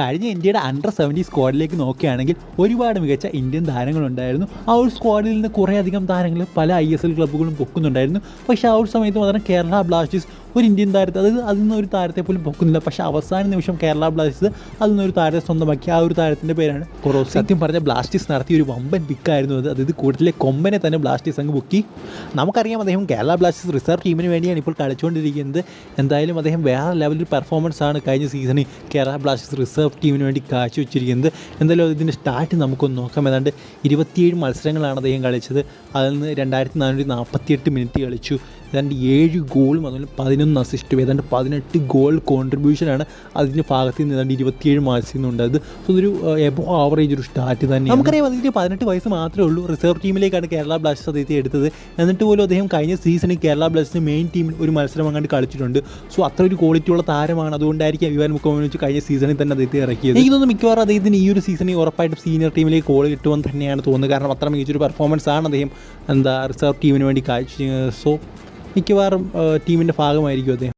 കഴിഞ്ഞ ഇന്ത്യയുടെ under seventy സ്ക്വാഡിലേക്ക് നോക്കുകയാണെങ്കിൽ ഒരുപാട് മികച്ച ഇന്ത്യൻ താരങ്ങളുണ്ടായിരുന്നു. ആ ഒരു സ്ക്വാഡിൽ നിന്ന് കുറേയധികം താരങ്ങൾ പല ഐ എസ് എൽ ക്ലബ്ബുകളും പൊക്കുന്നുണ്ടായിരുന്നു. പക്ഷേ ആ ഒരു സമയത്ത് മാത്രം കേരള ബ്ലാസ്റ്റേഴ്സ് ഒരു ഇന്ത്യൻ താരത്തെ അതായത് അതിൽ നിന്ന് ഒരു താരത്തെ പോലും പൊക്കുന്നില്ല. പക്ഷേ അവസാന നിമിഷം കേരള ബ്ലാസ്റ്റേഴ്സ് അതിൽ നിന്ന് ഒരു താരത്തെ സ്വന്തമാക്കി. ആ ഒരു താരത്തിന്റെ പേരാണ് കൊറോസ്. സത്യം പറഞ്ഞ ബ്ലാസ്റ്റേഴ്സ് നടത്തിയ ഒരു വമ്പൻ പിക്കായിരുന്നു അത്. അതായത് കൂടുതലെ കൊമ്പനെ തന്നെ ബ്ലാസ്റ്റേഴ്സ് അങ്ങ് ബുക്കി നമുക്കറിയാം അദ്ദേഹം കേരള ബ്ലാസ്റ്റേഴ്സ് റിസർവ് ടീമിന് വേണ്ടിയാണ് ഇപ്പോൾ കളിച്ചുകൊണ്ടിരിക്കുന്നത്. എന്തായാലും അദ്ദേഹം വേറെ ലെവലിൽ പെർഫോമൻസ് ആണ് കഴിഞ്ഞ സീസണിൽ കേരള ബ്ലാസ്റ്റേഴ്സ് റിസർവ് ടീമിന് വേണ്ടി കാഴ്ചവെച്ചിരിക്കുന്നത്. എന്തായാലും ഇതിന്റെ സ്റ്റാർട്ട് നമുക്കൊന്ന് നോക്കാം. ഏതാണ്ട് ഇരുപത്തിയേഴ് മത്സരങ്ങളാണ് അദ്ദേഹം കളിച്ചത്. അതിൽ നിന്ന് രണ്ടായിരത്തി നാനൂറ്റി നാൽപ്പത്തിയെട്ട് മിനിറ്റ് കളിച്ചു. ഏതാണ്ട് ഏഴ് ഗോളും അതുപോലെ പതിനൊന്ന് അസിസ്റ്റും ഏതാണ്ട് പതിനെട്ട് ഗോൾ കോൺട്രിബ്യൂഷനാണ് അതിന്റെ ഭാഗത്ത് നിന്ന് ഏതാണ്ട് ഇരുപത്തിയേഴ് മാച്ചിൽ നിന്നുണ്ടായത് സോ ഇതൊരു എബോ ആവറേജ് ഒരു സ്റ്റാർട്ട് തന്നെ നമുക്കറിയാം അതിന്റെ പതിനെട്ട് വയസ്സ് മാത്രമേ ഉള്ളൂ. റിസർവ് ടീമിലേക്കാണ് കേരള ബ്ലാസ്റ്റേഴ്സ് അദ്ദേഹത്തെ എടുത്തത്. എന്നിട്ട് പോലും അദ്ദേഹം കഴിഞ്ഞ സീസണിൽ കേരള ബ്ലാസ്റ്റേഴ്സിന് മെയിൻ ടീമിൽ ഒരു മത്സരം അങ്ങോട്ട് കളിച്ചിട്ടുണ്ട്. സോ അത്ര ഒരു ക്വാളിറ്റി ഉള്ള താരമാണ്. അതുകൊണ്ടായിരിക്കും ഇവാൻ വെച്ച് കഴിഞ്ഞ സീസണിൽ തന്നെ അദ്ദേഹത്തെ ഇറക്കിയത്. എനിക്ക് തോന്നുന്നു മിക്കവാറും അദ്ദേഹത്തിന് ഈ ഒരു സീസണിൽ ഉറപ്പായിട്ടും സീനിയർ ടീമിലേക്ക് കോൾ കിട്ടുമെന്ന് തന്നെയാണ് തോന്നുന്നത്. കാരണം അത്ര മികച്ചൊരു പെർഫോമൻസ് ആണ് അദ്ദേഹം എന്താ റിസർവ് ടീമിന് വേണ്ടി കാഴ്ച സോ മിക്കവാറും ടീമിന്റെ ഭാഗമായിരിക്കും അദ്ദേഹം.